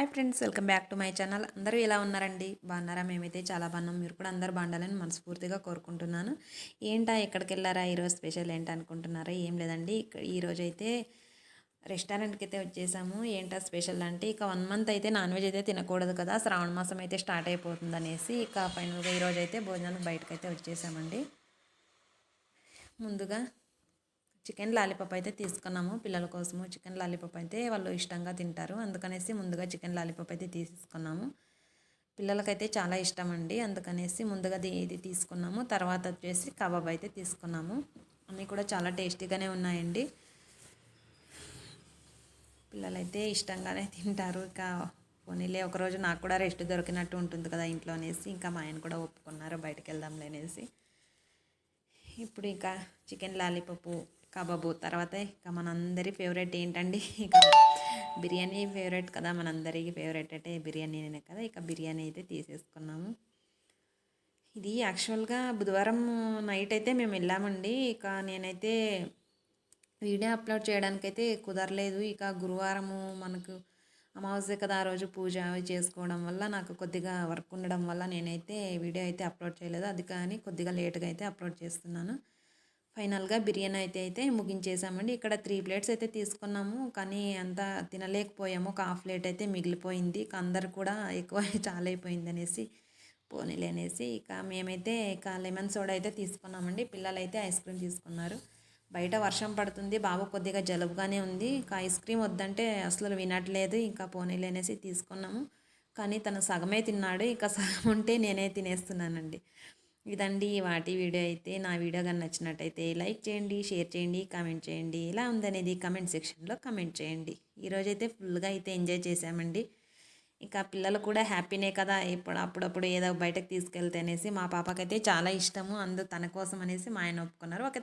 Hi friends welcome back to my channel. అందరూ ఎలా ఉన్నారండి? బాగున్నారా? మేమైతే చాలా బాగున్నాం. మీరు కూడా అందరూ బాగుండాలని మనస్ఫూర్తిగా కోరుకుంటున్నాను. ఏంటా ఎక్కడికి వెళ్ళారా ఈరోజు స్పెషల్ ఏంటి అనుకుంటున్నారా? ఏం లేదండి. ఇక్కడ ఈరోజు అయితే రెస్టారెంట్కి అయితే వచ్చేసాము. ఏంటా స్పెషల్ అంటే ఇక వన్ మంత్ అయితే నాన్ వెజ్ అయితే తినకూడదు కదా. శ్రావణ మాసం అయితే స్టార్ట్ అయిపోతుంది అనేసి ఇక ఫైనల్గా ఈరోజు అయితే భోజనానికి బయటకు అయితే వచ్చేసామండి. ముందుగా చికెన్ లాలీపాప్ అయితే తీసుకున్నాము. పిల్లల కోసము చికెన్ లాలీపాప్ అయితే వాళ్ళు ఇష్టంగా తింటారు. అందుకనేసి ముందుగా చికెన్ లాలీపాప్ అయితే తీసుకున్నాము. పిల్లలకైతే చాలా ఇష్టం అండి అందుకనేసి ముందుగా ఇది తీసుకున్నాము. తర్వాత వచ్చేసి కబాబ్ అయితే తీసుకున్నాము. అన్నీ కూడా చాలా టేస్టీగానే ఉన్నాయండి. పిల్లలైతే ఇష్టంగానే తింటారు. ఇక పోనీలే ఒకరోజు నాకు కూడా రెస్ట్ దొరికినట్టు ఉంటుంది కదా ఇంట్లో అనేసి. ఇంకా మా ఆయన కూడా ఒప్పుకున్నారు బయటకు వెళ్దాంలే అనేసి. ఇప్పుడు ఇంకా చికెన్ లాలీపప్పు కబాబు. తర్వాత ఇక మనందరి ఫేవరెట్ ఏంటండి? ఇక బిర్యానీ ఫేవరెట్ కదా మనందరికీ ఫేవరెట్ అంటే బిర్యానీనే కదా. ఇక బిర్యానీ అయితే తీసేసుకున్నాము. ఇది యాక్చువల్గా బుధవారం నైట్ అయితే మేము వెళ్ళామండి. ఇక నేనైతే వీడియో అప్లోడ్ చేయడానికైతే కుదరలేదు. ఇక గురువారము మనకు అమావాస్య కదా ఆ రోజు పూజ అవి చేసుకోవడం వల్ల నాకు కొద్దిగా వర్క్ ఉండడం వల్ల నేనైతే వీడియో అయితే అప్లోడ్ చేయలేదు. అది కానీ కొద్దిగా లేట్గా అయితే అప్లోడ్ చేస్తున్నాను. ఫైనల్గా బిర్యానీ అయితే అయితే ముగించేసామండి. ఇక్కడ త్రీ ప్లేట్స్ అయితే తీసుకున్నాము. కానీ అంతా తినలేకపోయాము. ఒక హాఫ్ ప్లేట్ అయితే మిగిలిపోయింది. అందరు కూడా ఎక్కువ చాలా అయిపోయింది అనేసి పోనీలే అనేసి ఇక మేమైతే ఇక లెమన్ సోడా అయితే తీసుకున్నామండి. పిల్లలు అయితే ఐస్ క్రీమ్ తీసుకున్నారు. బయట వర్షం పడుతుంది. బాబు కొద్దిగా జలుబుగానే ఉంది. ఇంకా ఐస్ క్రీమ్ వద్దంటే అసలు వినట్లేదు. ఇంకా పోనీలే అనేసి తీసుకున్నాము. కానీ తను సగమే తిన్నాడు. ఇంకా సగం ఉంటే నేనే తినేస్తున్నానండి. ఇదండి వాటి వీడియో అయితే. నా వీడియో కానీ నచ్చినట్టయితే లైక్ చేయండి షేర్ చేయండి కామెంట్ చేయండి. ఎలా ఉందనేది కమెంట్ సెక్షన్లో కమెంట్ చేయండి. ఈరోజైతే ఫుల్గా అయితే ఎంజాయ్ చేసామండి ఇంకా పిల్లలు కూడా హ్యాపీనే కదా. ఇప్పుడు అప్పుడప్పుడు ఏదో బయటకు తీసుకెళ్తే అనేసి మా పాపకైతే చాలా ఇష్టము. అందు తన కోసం అనేసి మా ఆయన ఒప్పుకున్నారు. ఒక